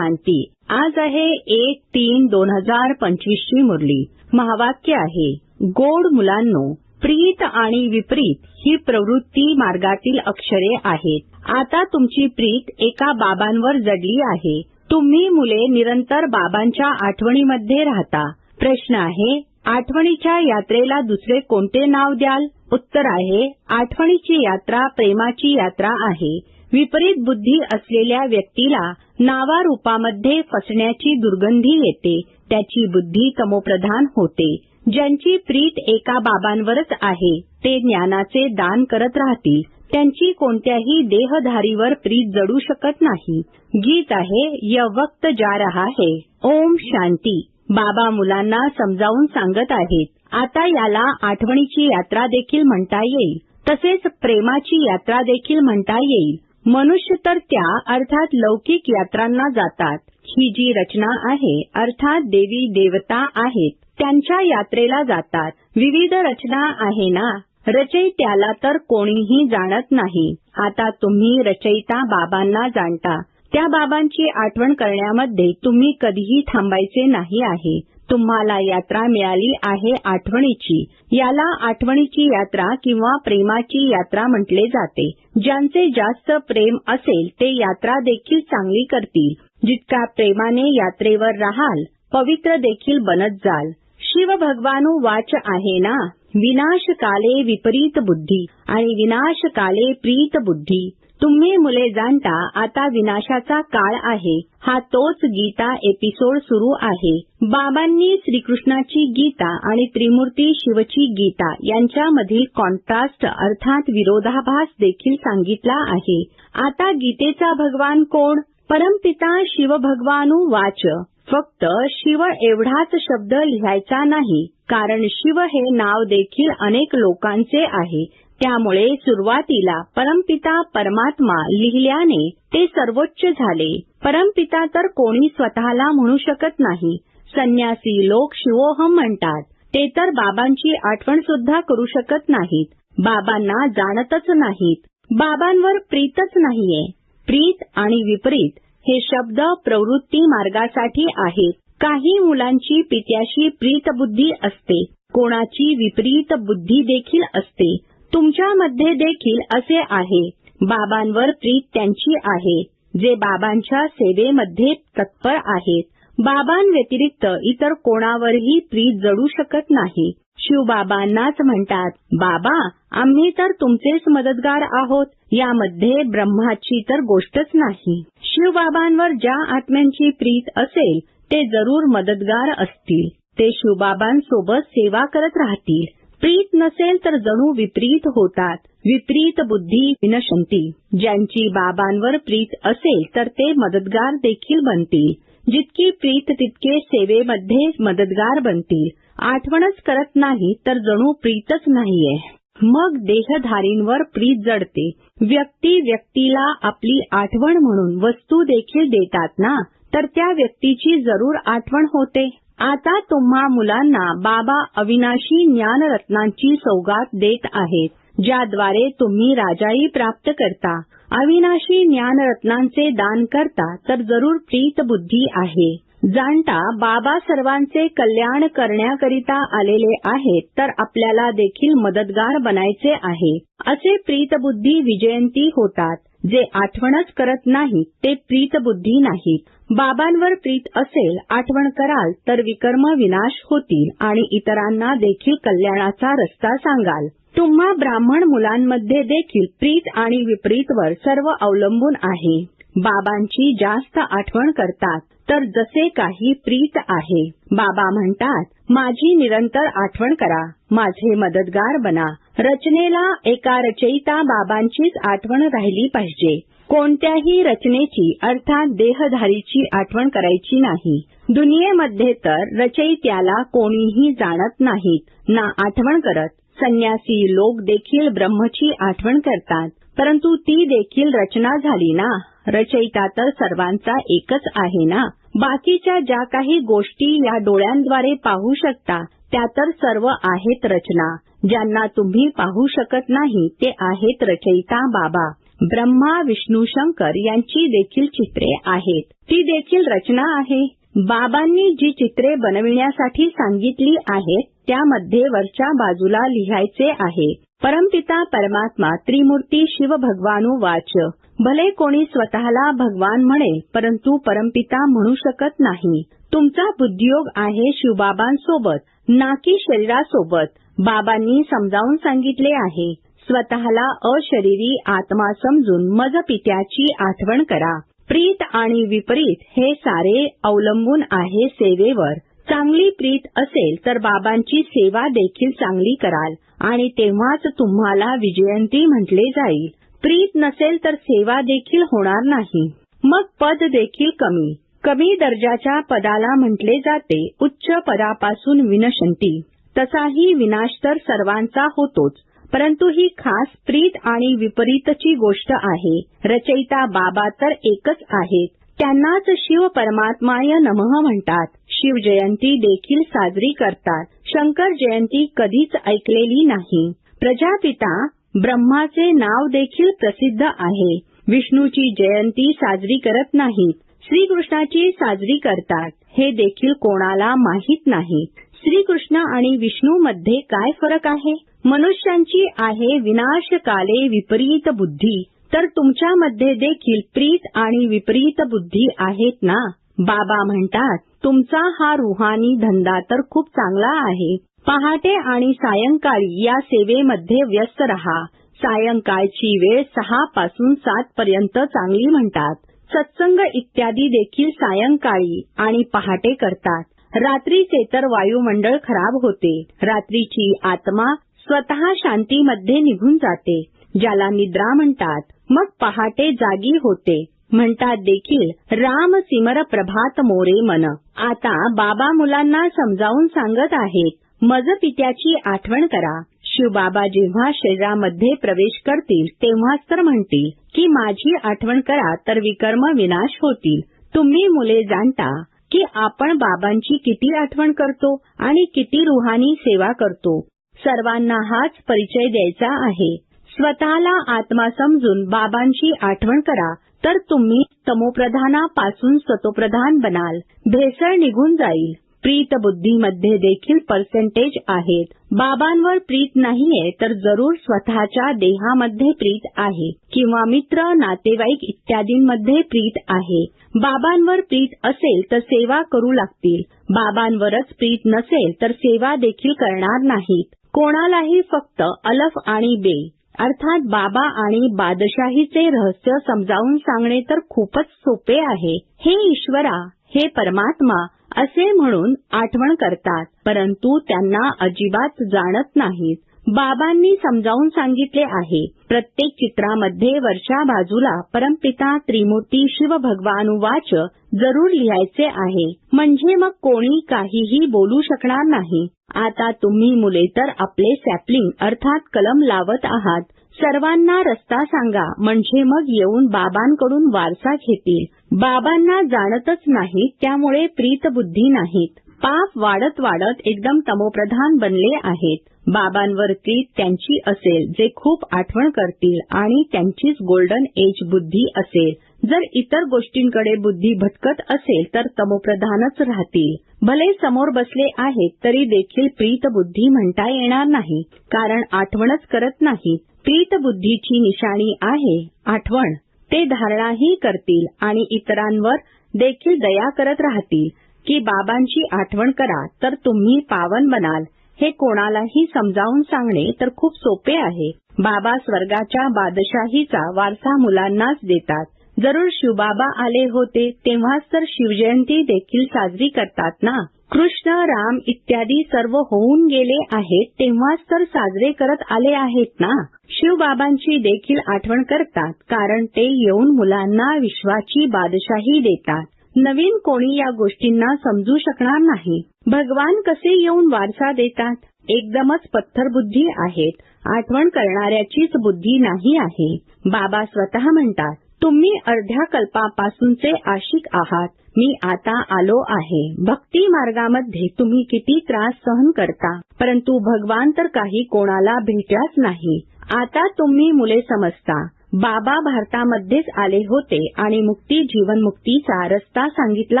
शांती आज आहे एक तीन दोन हजार पंचवीसची मुरली. महावाक्य आहे गोड मुलांनो प्रीत आणि विपरीत ही प्रवृत्ती मार्गातील अक्षरे आहेत. आता तुमची प्रीत एका बाबांवर जडली आहे. तुम्ही मुले निरंतर बाबांच्या आठवणीमध्ये राहता. प्रश्न आहे आठवणीच्या यात्रेला दुसरे कोणते नाव द्याल? उत्तर आहे आठवणीची यात्रा प्रेमाची यात्रा आहे. विपरीत बुद्धी असलेल्या व्यक्तीला नावारूपामध्ये फसण्याची दुर्गंधी येते. त्याची बुद्धी तमोप्रधान होते. ज्यांची प्रीत एका बाबांवरच आहे ते ज्ञानाचे दान करत राहतील. त्यांची कोणत्याही देहधारीवर प्रीत जडू शकत नाही. गीत आहे य वक्त जा रहा है. ओम शांती. बाबा मुलांना समजावून सांगत आहेत. आता याला आठवणीची यात्रा देखील म्हणता येईल. तसेच प्रेमाची यात्रा देखील म्हणता येईल. मनुष्य तर त्या अर्थात लौकिक यात्रांना जातात. ही जी रचना आहे अर्थात देवी देवता आहेत त्यांच्या यात्रेला जातात. विविध रचना आहे ना? रचयित्याला तर कोणीही जाणत नाही. आता तुम्ही रचयिता बाबांना जाणता. त्या बाबांची आठवण करण्यामध्ये तुम्ही कधीही थांबायचे नाही आहे. तुम्हाला यात्रा मिळाली आहे आठवणीची. याला आठवणीची यात्रा किंवा प्रेमाची यात्रा म्हटले जाते. ज्यांचे जास्त प्रेम असेल ते यात्रा देखील चांगली करतील. जितका प्रेमाने यात्रेवर राहाल पवित्र देखील बनत जाल. शिव भगवानू वाच आहे ना? विनाश काले विपरीत बुद्धी आणि विनाश काले प्रीत बुद्धी. तुम्ही मुले जाणता आता विनाशाचा काळ आहे. हा तोच गीता एपिसोड सुरू आहे. बाबांनी श्रीकृष्णाची गीता आणि त्रिमूर्ती शिवची गीता यांच्यामधील कॉन्ट्रास्ट अर्थात विरोधाभास देखील सांगितला आहे. आता गीतेचा भगवान कोण? परमपिता शिव भगवानु वाच. फक्त शिव एवढाच शब्द लिहायचा नाही. कारण शिव हे नाव देखील अनेक लोकांचे आहे. त्यामुळे सुरुवातीला परमपिता परमात्मा लिहिल्याने ते सर्वोच्च झाले. परमपिता तर कोणी स्वतःला म्हणू शकत नाही. संन्यासी लोक शिवोहम म्हणतात. ते तर बाबांची आठवण सुद्धा करू शकत नाहीत. बाबांना जाणतच नाहीत. बाबांवर प्रीतच नाहीये. प्रीत आणि विपरीत हे शब्द प्रवृत्ती मार्गासाठी आहेत. काही मुलांची पित्याशी प्रीत बुद्धी असते. कोणाची विपरीत बुद्धी देखील असते. तुमच्यामध्ये देखील असे आहे. बाबांवर प्रीत त्यांची आहे. जे बाबांच्या सेवेमध्ये तत्पर आहेत. बाबांव्यतिरिक्त इतर कोणावरही प्रीत जडू शकत नाही. शिवबाबांनाच म्हणतात बाबा आम्ही तर तुमचेच मदतगार आहोत. यामध्ये ब्रह्माची तर गोष्टच नाही. शिवबाबांवर ज्या आत्म्यांची प्रीत असेल ते जरूर मदतगार असतील. ते शिवबाबांसोबत सेवा करत राहतील. प्रीत नसेल तर जणू विपरीत होतात. विपरीत बुद्धी विनशंती. ज्यांची बाबांवर प्रीत असेल तर ते मदतगार देखील बनतील. जितकी प्रीत तितके सेवेमध्ये मदतगार बनतील. आठवणच करत नाही तर जणू प्रीतच नाहीये. मग देहधारींवर प्रीत जडते. व्यक्ती व्यक्तीला आपली आठवण म्हणून वस्तू देखील देतात ना? तर त्या व्यक्तीची जरूर आठवण होते. आता तुम्हा मुलांना बाबा अविनाशी ज्ञानरत्नांची सौगात देत आहेत ज्याद्वारे तुम्ही राजाई प्राप्त करता. अविनाशी ज्ञानरत्नांचे दान करता तर जरूर प्रीत बुद्धी आहे. जाणता बाबा सर्वांचे कल्याण करण्याकरिता आलेले आहेत तर आपल्याला देखील मदतगार बनायचे आहे. असे प्रीतबुद्धी विजयंती होतात. जे आठवणच करत नाहीत ते प्रीतबुद्धी नाहीत. बाबांवर प्रीत असेल आठवण कराल तर विकर्म विनाश होतील आणि इतरांना देखील कल्याणाचा रस्ता सांगाल. तुम्हा ब्राह्मण मुलांमध्ये देखील प्रीत आणि विपरीतवर सर्व अवलंबून आहे. बाबांची जास्त आठवण करतात तर जसे काही प्रीत आहे. बाबा म्हणतात माझी निरंतर आठवण करा माझे मदतगार बना. रचनेला एका रचयिता बाबांचीच आठवण राहिली पाहिजे. कोणत्याही रचनेची अर्थात देहधारीची आठवण करायची नाही. दुनियेमध्ये तर रचयित्याला कोणीही जाणत नाहीत ना आठवण करत. संन्यासी लोक देखील ब्रह्मची आठवण करतात परंतु ती देखील रचना झाली ना? रचयिता तर सर्वांचा एकच आहे ना? बाकीच्या ज्या काही गोष्टी या डोळ्यांद्वारे पाहू शकता त्या तर सर्व आहेत रचना. ज्यांना तुम्ही पाहू शकत नाही ते आहेत रचयिता बाबा. ब्रह्मा विष्णू शंकर यांची देखील चित्रे आहेत. ती देखील रचना आहे. बाबांनी जी चित्रे बनविण्यासाठी सांगितली आहेत त्यामध्ये वरच्या बाजूला लिहायचे आहे. परमपिता परमात्मा त्रिमूर्ती शिव भगवानू वाच. भले कोणी स्वतःला भगवान म्हणेल परंतु परमपिता म्हणू शकत नाही. तुमचा बुद्धियोग आहे शिवबाबांसोबत ना की शरीरासोबत. बाबांनी समजावून सांगितले आहे. स्वतःला अशरीरी आत्मा समजून मज पित्याची आठवण करा. प्रीत आणि विपरीत हे सारे अवलंबून आहे सेवेवर. चांगली प्रीत असेल तर बाबांची सेवा देखील चांगली कराल आणि तेव्हाच तुम्हाला विजयंती म्हटले जाईल. प्रीत नसेल तर सेवा देखील होणार नाही. मग पद देखील कमी. कमी दर्जाच्या पदाला म्हटले जाते उच्च पदापासून विनशंती. तसाही विनाश तर सर्वांचा होतोच. परंतु ही खास प्रीत आणि विपरीतची गोष्ट आहे. रचयिता बाबा तर एकच आहेत. त्यांनाच शिव परमात्माय नमः म्हणतात. शिव जयंती देखील साजरी करतात. शंकर जयंती कधीच ऐकलेली नाही. प्रजापिता ब्रह्माचे नाव देखील प्रसिद्ध आहे. विष्णूची जयंती साजरी करत नाहीत. श्रीकृष्णाची साजरी करतात. हे देखील कोणाला माहीत नाही. श्रीकृष्ण आणि विष्णू मध्ये काय फरक आहे? मनुष्यांची आहे विनाशकाले विपरीत बुद्धी. तर तुमच्यामध्ये देखील प्रीत आणि विपरीत बुद्धी आहेत ना? बाबा म्हणतात तुमचा हा रुहानी धंदा तर खूप चांगला आहे. पहाटे आणि सायंकाळी या सेवेमध्ये व्यस्त रहा. सायंकाळची वेळ सहा पासून सात पर्यंत चांगली म्हणतात. सत्संग इत्यादी देखील सायंकाळी आणि पहाटे करतात. रात्रीचे तर वायुमंडळ खराब होते. रात्रीची आत्मा स्वतः शांतीमध्ये निघून जाते ज्याला निद्रा म्हणतात. मग पहाटे जागी होते. म्हणतात देखील राम सिमर प्रभात मोरे मन. आता बाबा मुलांना समजावून सांगत आहेत मज पित्याची आठवण करा. शिवबाबा जेव्हा शरीरामध्ये प्रवेश करतील तेव्हाच तर म्हणतील की माझी आठवण करा तर विकर्म विनाश होतील. तुम्ही मुले जाणता. की आपण बाबांची किती आठवण करतो आणि किती रुहानी सेवा करतो. सर्वांना हाच परिचय द्यायचा आहे. स्वतःला आत्मा समजून बाबांची आठवण करा. तर तुम्ही तमोप्रधानापासून सतोप्रधान बनाल. भेसळ निघून जाईल. प्रीत बुद्धीमध्ये देखील पर्सेंटेज आहेत. बाबांवर प्रीत नाहीये तर जरूर स्वतःच्या देहामध्ये प्रीत आहे किंवा मित्र नातेवाईक इत्यादींमध्ये प्रीत आहे. बाबांवर प्रीत असेल तर सेवा करू लागतील. बाबांवरच प्रीत नसेल तर सेवा देखील करणार नाहीत. कोणालाही फक्त अलफ आणि बे अर्थात बाबा आणि बादशाहीचे रहस्य समजावून सांगणे तर खूपच सोपे आहे. हे ईश्वरा हे परमात्मा असे म्हणून आठवण करतात. परंतु त्यांना अजिबात जाणत नाहीत. बाबांनी समजावून सांगितले आहे प्रत्येक चित्रामध्ये वरच्या बाजूला परमपिता त्रिमूर्ती शिव भगवान वाच जरूर लिहायचे आहे. म्हणजे मग कोणी काहीही बोलू शकणार नाही. आता तुम्ही मुले तर आपले सॅपलिंग अर्थात कलम लावत आहात. सर्वांना रस्ता सांगा म्हणजे मग येऊन बाबांकडून वारसा घेतील. बाबांना जाणतच नाही त्यामुळे प्रीतबुद्धी नाहीत. पाप वाढत वाढत एकदम तमोप्रधान बनले आहेत. बाबांवर प्रीत त्यांची असेल जे खूप आठवण करतील आणि त्यांचीच गोल्डन एज बुद्धी असेल. जर इतर गोष्टींकडे बुद्धी भटकत असेल तर तमोप्रधानच राहतील. भले समोर बसले आहेत तरी देखील प्रीतबुद्धी म्हणता येणार नाही. कारण आठवणच करत नाही प्रीतबुद्धीची निशाणी आहे आठवण. ते धारणाही करतील आणि इतरांवर देखील दया करत राहतील की बाबांची आठवण करा तर तुम्ही पावन बनाल. हे कोणालाही समजावून सांगणे तर खूप सोपे आहे. बाबा स्वर्गाच्या बादशाहीचा वारसा मुलांनाच देतात. जरूर शिवबाबा आले होते तेव्हाच तर शिवजयंती देखील साजरी करतात ना? कृष्ण राम इत्यादी सर्व होऊन गेले आहेत तेव्हाच तर साजरे करत आले आहेत ना? शिवबाबांची देखील आठवण करतात कारण ते येऊन मुलांना विश्वाची बादशाही देतात. नवीन कोणी या गोष्टींना समजू शकणार नाही. भगवान कसे येऊन वारसा देतात? एकदमच पत्थरबुद्धी आहेत. आठवण करणाऱ्याचीच बुद्धी नाही आहे. बाबा स्वतः म्हणतात तुम्ही अर्ध्या कल्पापासूनचे आशिक आहात. मी आता आलो आहे. भक्ती मार्गामध्ये तुम्ही किती त्रास सहन करता? परंतु भगवान तर काही कोणाला भेटलाच नाही. आता तुम्ही मुले समजता. बाबा भारतामध्येच आले होते आणि मुक्ती जीवनमुक्तीचा रस्ता सांगितला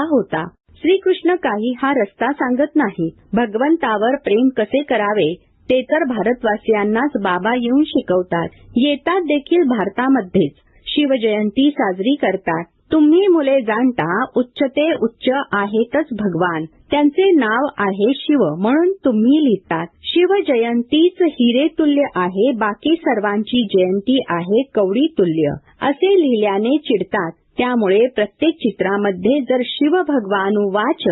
होता. श्रीकृष्ण काही हा रस्ता सांगत नाही. भगवंतावर प्रेम कसे करावे? ते तर भारतवासियांनाच बाबा येऊन शिकवतात. येतात देखील भारतामध्येच. शिवजयंती साजरी करतात. तुम्ही मुले जाणता उच्च ते उच्च आहेतच भगवान. त्यांचे नाव आहे शिव म्हणून तुम्ही लिहितात. शिव जयंतीच हिरे तुल्य आहे बाकी सर्वांची जयंती आहे कवडी तुल्य. असे लिहिल्याने चिडतात. त्यामुळे प्रत्येक चित्रामध्ये जर शिव भगवानु वाच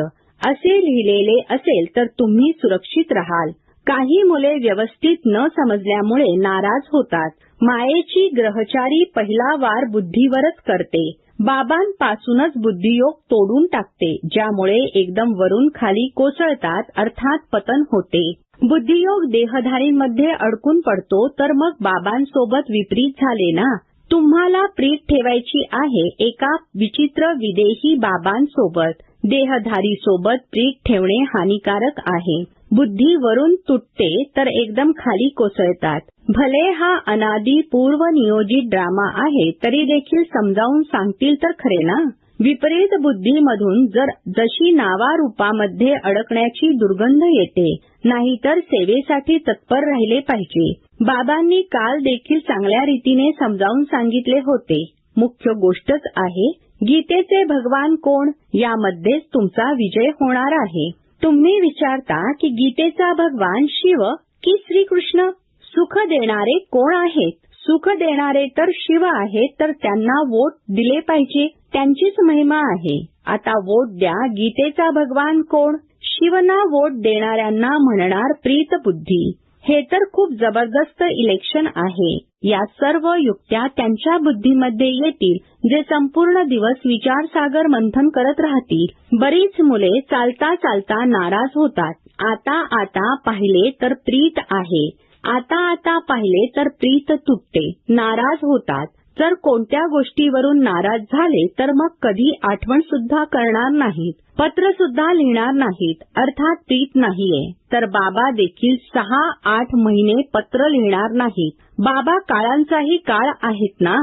असे लिहिलेले असेल तर तुम्ही सुरक्षित राहाल. काही मुले व्यवस्थित न समजल्यामुळे नाराज होतात. मायेची ग्रहचारी पहिला वार बुद्धीवरच करते. बाबांपासूनच बुद्धियोग तोडून टाकते ज्यामुळे एकदम वरून खाली कोसळतात अर्थात पतन होते. बुद्धियोग देहधारींमध्ये अडकून पडतो तर मग बाबांसोबत विपरीत झाले ना? तुम्हाला प्रीत ठेवायची आहे एका विचित्र विदेही बाबांसोबत. देहधारीसोबत प्रीत ठेवणे हानिकारक आहे. बुद्धी वरून तुटते तर एकदम खाली कोसळतात. भले हा अनादी पूर्व नियोजित ड्रामा आहे तरी देखील समजावून सांगतील तर खरे ना? विपरीत बुद्धीमधून जर जशी नावारूपामध्ये अडकण्याची दुर्गंध येते नाहीतर सेवेसाठी तत्पर राहिले पाहिजे. बाबांनी काल देखील चांगल्या रीतीने समजावून सांगितले होते. मुख्य गोष्टच आहे गीतेचे भगवान कोण? यामध्येच तुमचा विजय होणार आहे. तुम्ही विचारता की गीतेचा भगवान शिव की श्रीकृष्ण सुख देणारे कोण आहेत? सुख देणारे तर शिव आहेत तर त्यांना वोट दिले पाहिजे त्यांचीच महिमा आहे. आता वोट द्या गीतेचा भगवान कोण? शिवना वोट देणाऱ्यांना म्हणणार प्रीत बुद्धी हे तर खूप जबरदस्त इलेक्शन आहे. या सर्व युक्त्या त्यांच्या बुद्धीमध्ये येतील जे संपूर्ण दिवस विचारसागर मंथन करत राहतील. बरीच मुले चालता चालता नाराज होतात. आता आता पाहिले तर प्रीत आहे. आता आता पाहिले तर प्रीत तुटते. नाराज होतात. जर कोणत्या गोष्टीवरून नाराज झाले तर मग कधी आठवण सुद्धा करणार नाहीत. पत्र सुद्धा लिहिणार नाहीत अर्थात प्रीत नाहीये. तर बाबा देखील सहा आठ महिने पत्र लिहिणार नाहीत. बाबा काळांचाही काळ आहेत ना?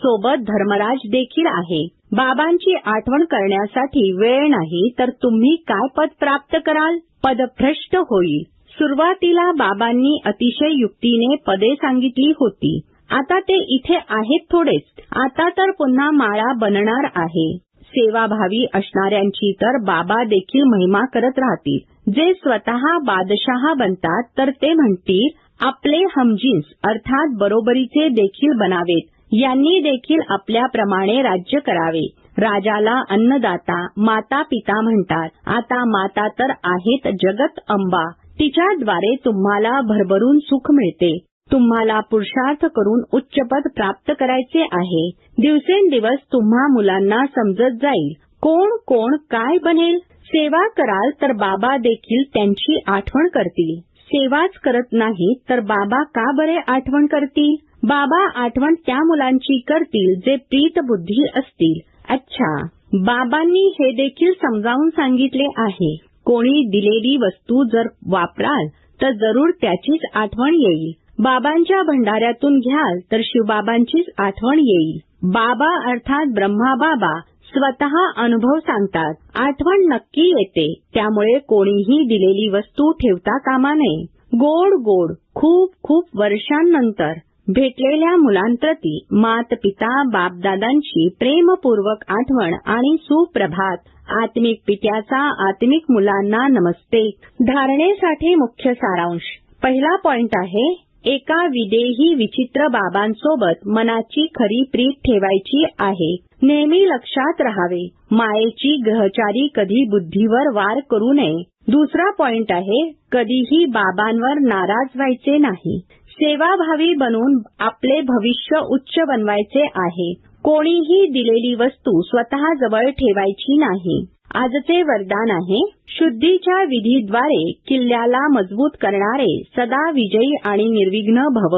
सोबत धर्मराज देखील आहे. बाबांची आठवण करण्यासाठी वेळ नाही तर तुम्ही काय पद प्राप्त कराल? पदभ्रष्ट होईल. सुरुवातीला बाबांनी अतिशय युक्तीने पदे सांगितली होती. आता ते इथे आहेत थोडेच. आता तर पुन्हा माळा बनणार आहे. सेवाभावी असणाऱ्यांची तर बाबा देखील महिमा करत राहतील. जे स्वतः बादशहा बनतात तर ते म्हणतील आपले हमजीन्स अर्थात बरोबरीचे देखील बनावेत. यांनी देखील आपल्याप्रमाणे राज्य करावे. राजाला अन्नदाता माता पिता म्हणतात. आता माता तर आहेत जगत अंबा तिच्याद्वारे तुम्हाला भरभरून सुख मिळते. तुम्हाला पुरुषार्थ करून उच्चपद प्राप्त करायचे आहे. दिवसेंदिवस तुम्हा मुलांना समजत जाईल. कोण कोण काय बनेल? सेवा कराल तर बाबा देखील त्यांची आठवण करतील. सेवाच करत नाही तर बाबा का बरे आठवण करतील? बाबा आठवण त्या मुलांची करतील जे प्रीत बुद्धी असतील. अच्छा बाबांनी हे देखील समजावून सांगितले आहे. कोणी दिलेली वस्तू जर वापराल तर जरूर त्याचीच आठवण येईल. बाबांच्या भंडाऱ्यातून घ्याल तर शिवबाबांचीच आठवण येईल. बाबा अर्थात ब्रह्मा बाबा स्वतः अनुभव सांगतात. आठवण नक्की येते. त्यामुळे कोणीही दिलेली वस्तू ठेवता कामा नये. गोड गोड खूप खूप वर्षांनंतर भेटलेल्या मुलांप्रती मात पिता बापदादांची प्रेमपूर्वक आठवण आणि सुप्रभात. आत्मिक पित्याचा आत्मिक मुलांना नमस्ते. धारणेसाठी मुख्य सारांश. पहिला पॉइंट आहे एका विदेही विचित्र बाबांसोबत मनाची खरी प्रीत ठेवायची आहे. नेहमी लक्षात राहावे. मायेची ग्रहचारी कधी बुद्धीवर वार करू नये. दुसरा पॉइंट आहे कधीही बाबांवर नाराज व्हायचे नाही. सेवाभावी बनून आपले भविष्य उच्च बनवायचे आहे. कोणीही दिलेली वस्तू स्वतः जवळ ठेवायची नाही. आजचे वरदान आहे शुद्धीच्या विधीद्वारे किल्ल्याला मजबूत करणारे सदा विजयी आणि निर्विघ्न भव.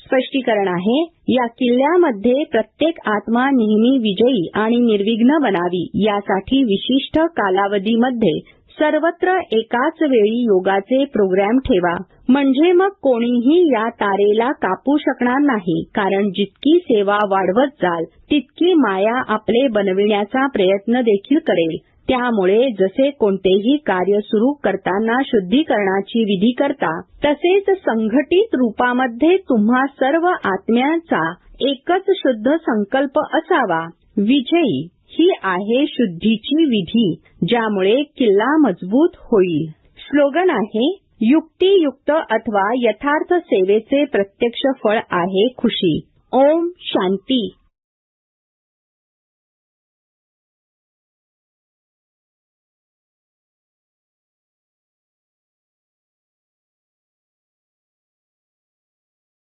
स्पष्टीकरण आहे या किल्ल्यामध्ये प्रत्येक आत्मा नेहमी विजयी आणि निर्विघ्न बनावी यासाठी विशिष्ट कालावधीमध्ये सर्वत्र एकाच वेळी योगाचे प्रोग्राम ठेवा. म्हणजे मग कोणीही या तारेला कापू शकणार नाही कारण जितकी सेवा वाढवत जाल तितकी माया आपले बनविण्याचा प्रयत्न देखील करेल. त्यामुळे जसे कोणतेही कार्य सुरू करताना शुद्धीकरणाची विधी करता तसेच संघटित रूपामध्ये तुम्हा सर्व आत्म्यांचा एकच शुद्ध संकल्प असावा. विजयी ही आहे शुद्धीची विधी ज्यामुळे किल्ला मजबूत होईल. स्लोगन आहे युक्तियुक्त अथवा यथार्थ सेवेचे प्रत्यक्ष फळ आहे खुशी. ओम शांती.